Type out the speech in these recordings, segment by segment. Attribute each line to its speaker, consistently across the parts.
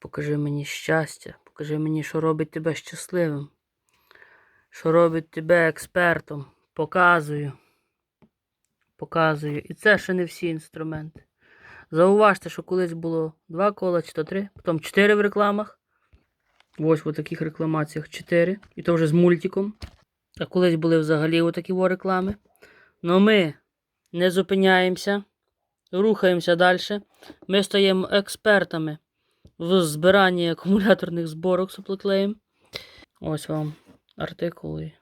Speaker 1: Покажи мені щастя, покажи мені, що робить тебе щасливим, що робить тебе експертом. Показую. Показую. І це ще не всі інструменти. Зауважте, що колись було два кола чи то три, потім чотири в рекламах. Ось в таких рекламаціях чотири. І то вже з мультиком. А колись були взагалі отакі реклами. Но ми не зупиняємося, рухаємося далі. Ми стаємо експертами в збиранні акумуляторних зборок суплоклеєм. Ось вам артикул і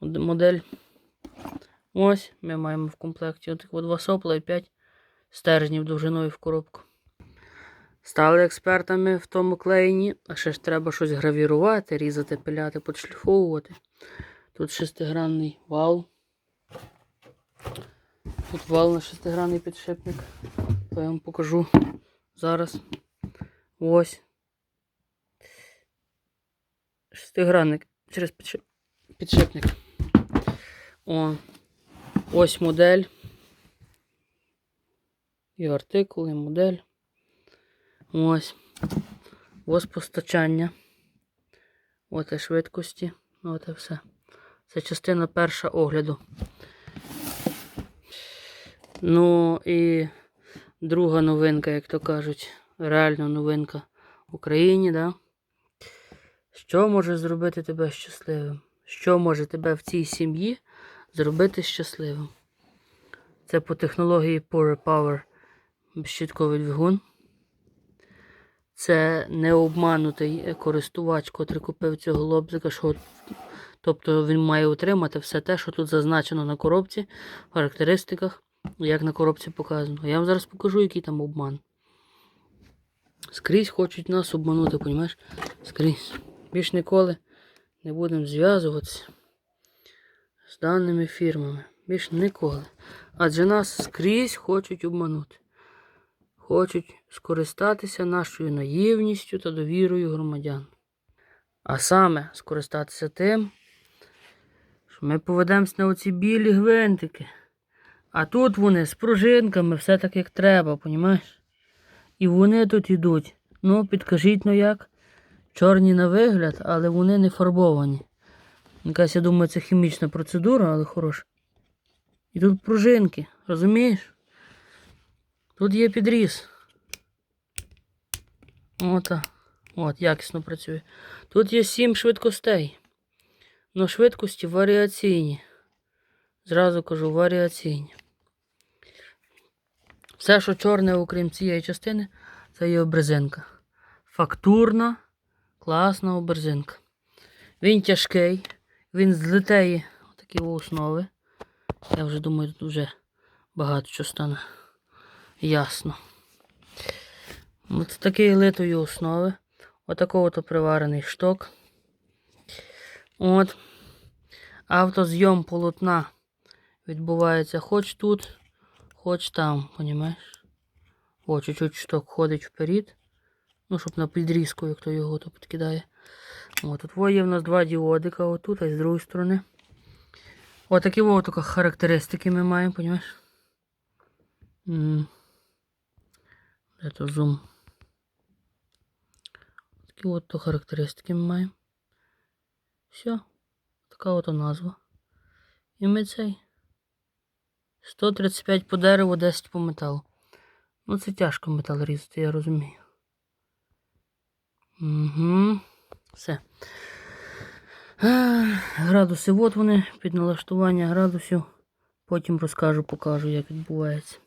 Speaker 1: модель. Ось ми маємо в комплекті отак от два сопла і 5 стержнів довжиною в коробку. Стали експертами в тому клеєнні, а ще ж треба щось гравірувати, різати, пиляти, подшліфовувати. Тут шестигранний вал. Тут вал на шестигранний підшипник. То я вам покажу зараз. Ось. Шестигранник через підшипник. О. Ось модель. І артикул, і модель. Ось. Ось постачання. От і швидкості. От і все. Це частина перша огляду. Ну і друга новинка, як то кажуть, реальна новинка в Україні, да? Що може зробити тебе щасливим? Що може тебе в цій сім'ї зробити щасливим? Це по технології Power Power безщітковий двигун. Це необманутий користувач, котрий купив цього лобзика, що тобто він має отримати все те, що тут зазначено на коробці, в характеристиках, як на коробці показано. Я вам зараз покажу, який там обман. Скрізь хочуть нас обманути, понімаєш? Скрізь. Більш ніколи не будемо зв'язуватися з даними фірмами. Більш ніколи. Адже нас скрізь хочуть обманути. Хочуть скористатися нашою наївністю та довірою громадян. А саме скористатися тим, що ми поведемось на оці білі гвинтики. А тут вони з пружинками, все так як треба, понімаєш? І вони тут ідуть. Ну, підкажіть ну як. Чорні на вигляд, але вони не фарбовані. Якась, я думаю, це хімічна процедура, але хороша. І тут пружинки, розумієш? Тут є підріз. Ота. От, якісно працює. Тут є сім швидкостей. Но швидкості варіаційні. Зразу кажу, варіаційні. Все, що чорне, окрім цієї частини, це є обрезинка. Фактурна, класна обрезинка. Він тяжкий, він з литеї такі основи. Я вже думаю, тут вже багато що стане ясно. От з такої литої основи. Отакого то приварений шток. От. Автозйом полотна відбувається хоч тут, хоч там, понімаєш? О, чуть-чуть шток ходить вперед. Ну, щоб на підрізку, як то його то підкидає. О, тут є в нас два діодика, отут, а з другої сторони. Отакі такі характеристики ми маємо, понімаєш? Де то зум? Такі от то характеристики ми маємо. Все. Така от назва. І ми цей. 135 по дереву, 10 по металу. Ну це тяжко метал різати, я розумію. Угу. Все. Градуси, от вони, під налаштування градусів. Потім розкажу, покажу, як відбувається.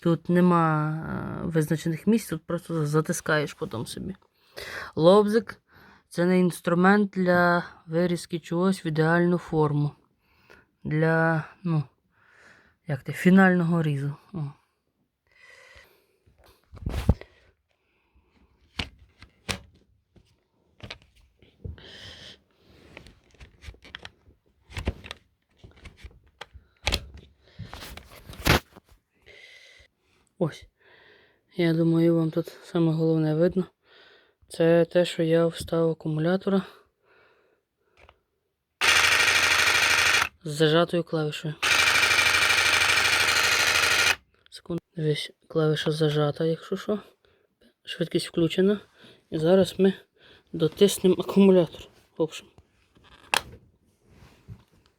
Speaker 1: Тут нема е, визначених місць, тут просто затискаєш потім собі. Лобзик це не інструмент для вирізки чогось в ідеальну форму. Для, ну, як те, фінального різу. О. Ось. Я думаю, вам тут саме головне видно. Це те, що я встав акумулятора з зажатою клавішою. Дивись, клавіша зажата, якщо що. Швидкість включена. І зараз ми дотиснемо акумулятор. В общем.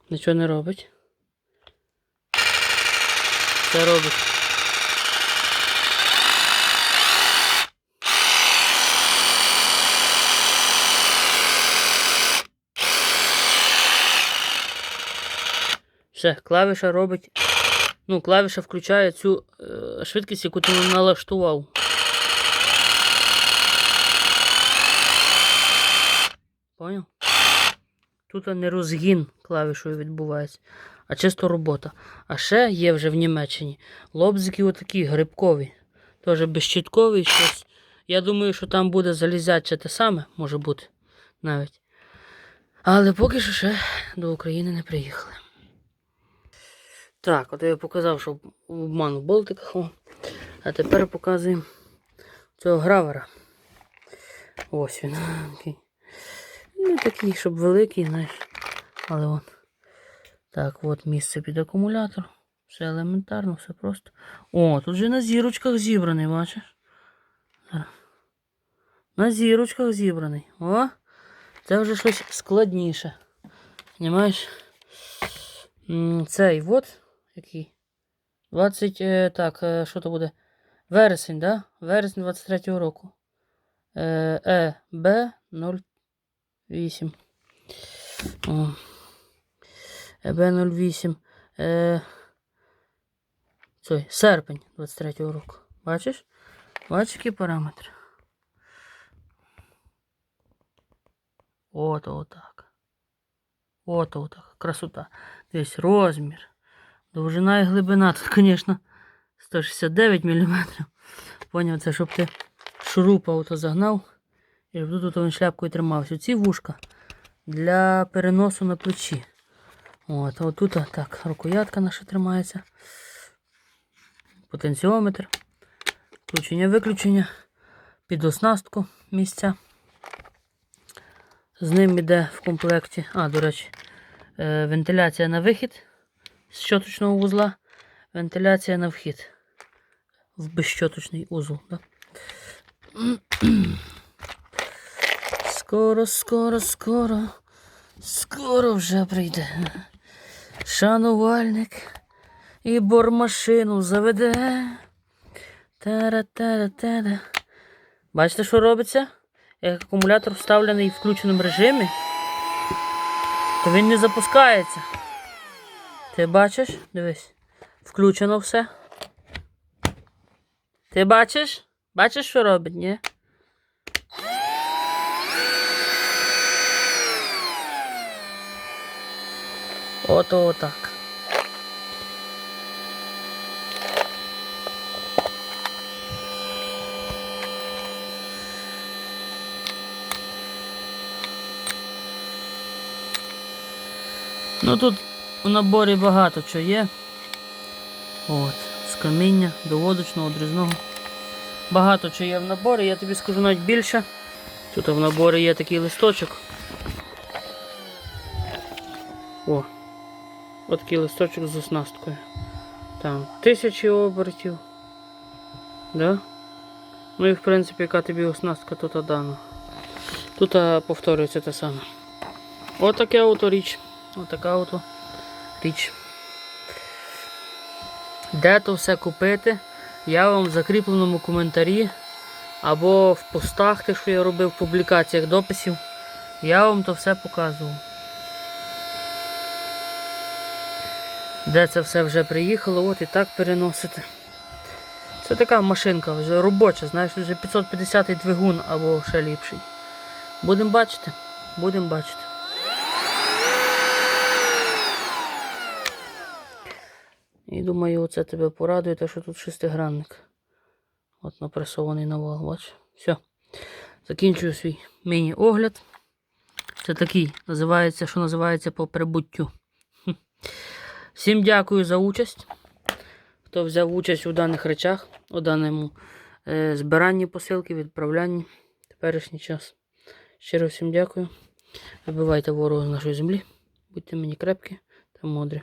Speaker 1: Нічого не робить. Це робить. Все, клавіша робить. Ну, клавіша включає цю е, швидкість, яку ти налаштував. Поняв? Тут не розгін клавішою відбувається, а чисто робота. А ще є вже в Німеччині лобзики отакі грибкові. Теж безщіткові щось. Я думаю, що там буде залізяче те саме, може бути навіть. Але поки що ще до України не приїхали. Так, от я показав, що обман в болтиках. А тепер показуємо цього гравера. Ось він. Такий. Не такий, щоб великий, знаєш. Але от. Так, от місце під акумулятор. Все елементарно, все просто. О, тут же на зірочках зібраний, бачиш? На зірочках зібраний. О! Це вже щось складніше. Понімаєш? М, Цей от який. 20. е, Так, е, що то буде? Вересень, да? Вересень 23-го року. Е, Б 08. О. Е, Б 08. Е, цей, серпень 23-го року. Бачиш? Бачиш, які параметри? От отак. От отак. Красота. Десь розмір. Довжина і глибина. Тут, звісно, 169 мм. Поняв, це щоб ти шурупа ото загнав. І щоб тут він шляпкою тримався. Ці вушка для переносу на плечі. От, а отут так, рукоятка наша тримається. Потенціометр. Включення-виключення. Під оснастку місця. З ним іде в комплекті. А, до речі, е, вентиляція на вихід щоточного вузла, вентиляція на вхід в безщоточний узол. Да? Скоро, скоро, скоро, скоро вже прийде. Шанувальник і бормашину заведе. Тара-тара-тара. Бачите, що робиться? Як акумулятор вставлений в включеному режимі, то він не запускається. Ти бачиш? Дивись. Включено все. Ти бачиш? Бачиш, що робить, ні? Ото отак. Ну тут у наборі багато чого є. От, з каміння до водочного, одрізного. Багато чого є в наборі, я тобі скажу навіть більше. Тут в наборі є такий листочок. О, от такий листочок з оснасткою. Там тисячі обертів. Да? Ну і в принципі, яка тобі оснастка тут дана. Тут повторюється те саме. Отаке ото річ. Отака ото річ. Де то все купити? Я вам в закріпленому коментарі або в постах, те, що я робив в публікаціях дописів, я вам то все показував. Де це все вже приїхало, от і так переносити. Це така машинка вже робоча, знаєш, вже 550 двигун або ще ліпший. Будемо бачити, будемо бачити. І думаю, оце тебе порадує, те, що тут шестигранник. От напресований на вал, бач. Все. Закінчую свій міні-огляд. Це такий, називається, що називається по прибуттю. Всім дякую за участь. Хто взяв участь у даних речах, у даному е, збиранні посилки, відправлянні теперішній час. Щиро всім дякую. Вибивайте ворога з нашої землі. Будьте мені крепкі та мудрі.